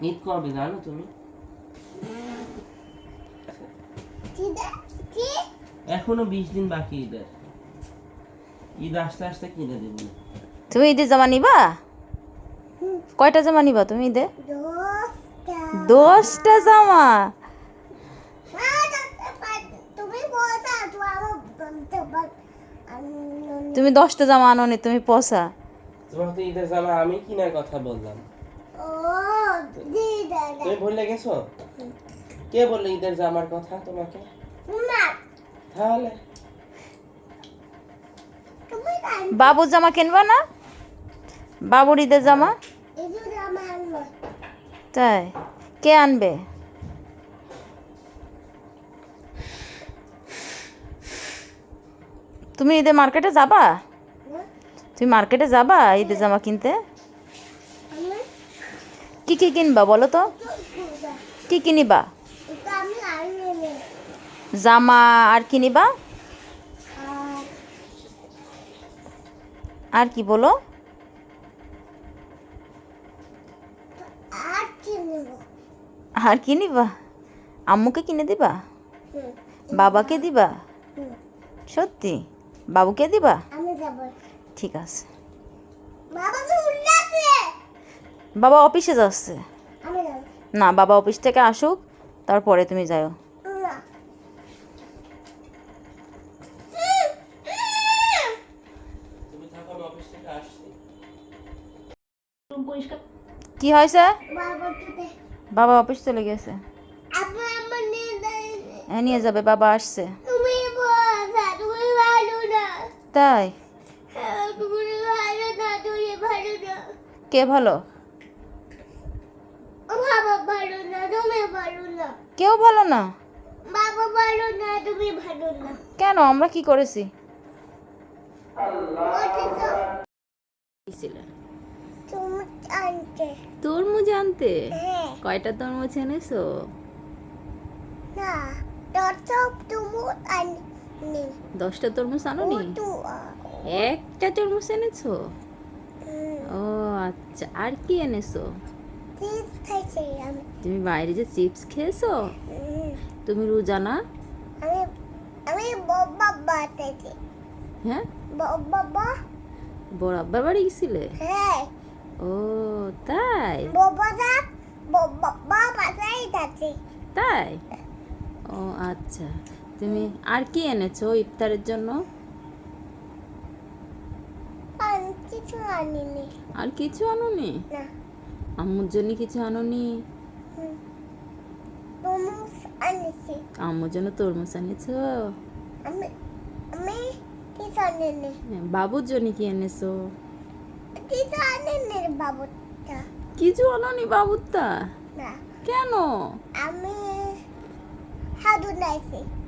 ঈদ কবে জানো তুমি এখনও বিশ দিন বাকি ঈদের ঈদ আসতে আসতে কিনে দেবো তুমি ঈদে জামা নিবা কয়টা জামা নিবা তুমি ঈদে দশটা জামা তুমি দশটা জামা আনো নি তুমি পসা তোমার তো ঈদের জামা আমি কিনার কথা বললাম ও তুমি ভুলে গেছো? কে বলল ঈদের জামার কথা তোমাকে? তাহলে? তুমি বাবুর জামা কিনবা না? বাবুর ঈদের জামা? তাই? কে আনবে? তুমি ঈদে মার্কেটে যাবা? তুমি মার্কেটে যাবা ঈদের জামা কিনতে? কি কি কিনবা বলো তো? কি কিনিবা? জামা আর কিনিবা? আর কি বলো? আর কিনিবা? আম্মুকে কিনে দিবা? বাবাকে দিবা? সত্যি? বাবুকে দিবা? ঠিক আছে বাবা তো উল্লে আছে বাবা অফিসে যাচ্ছে? না বাবা অফিস থেকে আসুক তারপরে তুমি যাও কি হয়েছে? বাবা অফিস চলে গেছে। নিয়ে হ্যাঁ নিয়ে যাবে বাবা আসছে। তাই? কে ভালো বাবা ভালো না তুমি ভালো না কেউ ভালো না? বাবা ভালো না তুমি ভালো না। কেন? আমরা কি করেছি? তরমুজ আনতে? হ্যাঁ। কয়টা তরমুজ এনেছো? না দর্শক তুমি আনি দশটা তরমুজ আনোনি? একটা তরমুজ এনেছো? ও আচ্ছা আর কি এনেছো? তুমি বাইরে যে চিপস খেয়েছো? তুমি রোজা না আমি আমি বাবা বাতাইছি হ্যাঁ? বাবা বড় আব্বার বাড়ি গেছিলে? হ্যাঁ। ও তাই? বাবা বাবা তাই? ও আচ্ছা। তুমি আর কি এনেছো ইফতারের জন্য? আমি কিছু আনিনি। আর কিছু আনোনি? না। আম্মুর জন্য কিছু আনোনি? আনিছি। আম্মুর জন্য তরমুজ আনিনি। হ্যাঁ, বাবুর জন্য কি এনেছো কিছু আনিনি বাবুরটা? না। কেন? আমি হাদু নাইছি।